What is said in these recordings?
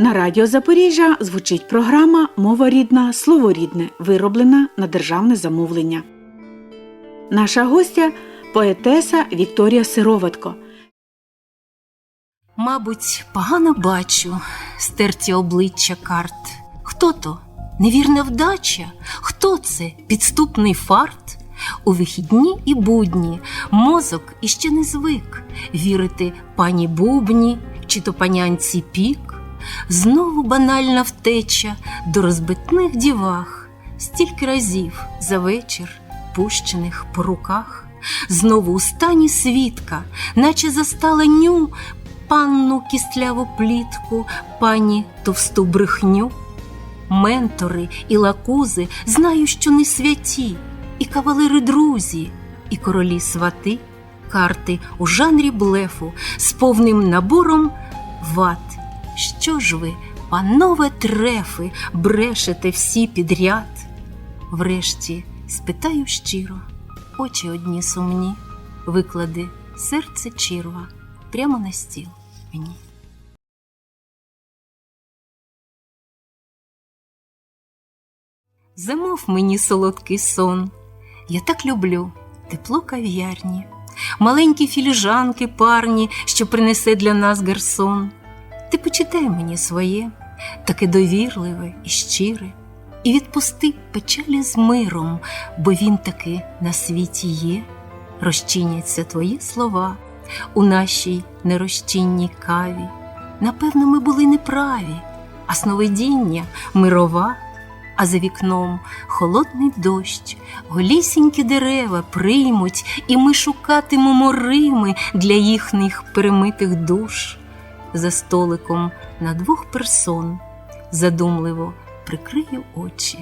На радіо Запоріжжя звучить програма Мова рідна, слово рідне, вироблена на державне замовлення. Наша гостя поетеса Вікторія Сироватко. Мабуть, погано бачу стерті обличчя карт. Хто то? Невірна вдача? Хто це? Підступний фарт? У вихідні і будні мозок іще не звик вірити пані бубні чи то панянці пік. Знову банальна втеча до розбитних дівах, стільки разів за вечір пущених по руках, знову у стані свідка, наче застала ню панну кістляву плітку, пані товсту брехню. Ментори і лакузи знаю, що не святі, і кавалери друзі, і королі свати, карти у жанрі блефу з повним набором ват. Що ж ви, панове трефи, брешете всі підряд? Врешті спитаю щиро, очі одні сумні, виклади серце чірва прямо на стіл мені. Замов мені солодкий сон, я так люблю тепло кав'ярні, маленькі філіжанки парні, що принесе для нас гарсон. Ти почитай мені своє, таке довірливе і щире, і відпусти печалі з миром, бо він таки на світі є. Розчиняться твої слова у нашій нерозчинній каві. Напевно, ми були неправі, а сновидіння мирова, а за вікном холодний дощ, голісінькі дерева приймуть, і ми шукатимемо Рими для їхніх перемитих душ. За столиком на двох персон задумливо прикрию очі.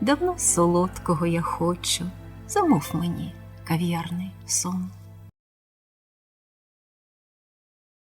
Давно солодкого я хочу, замов мені кав'ярний сон.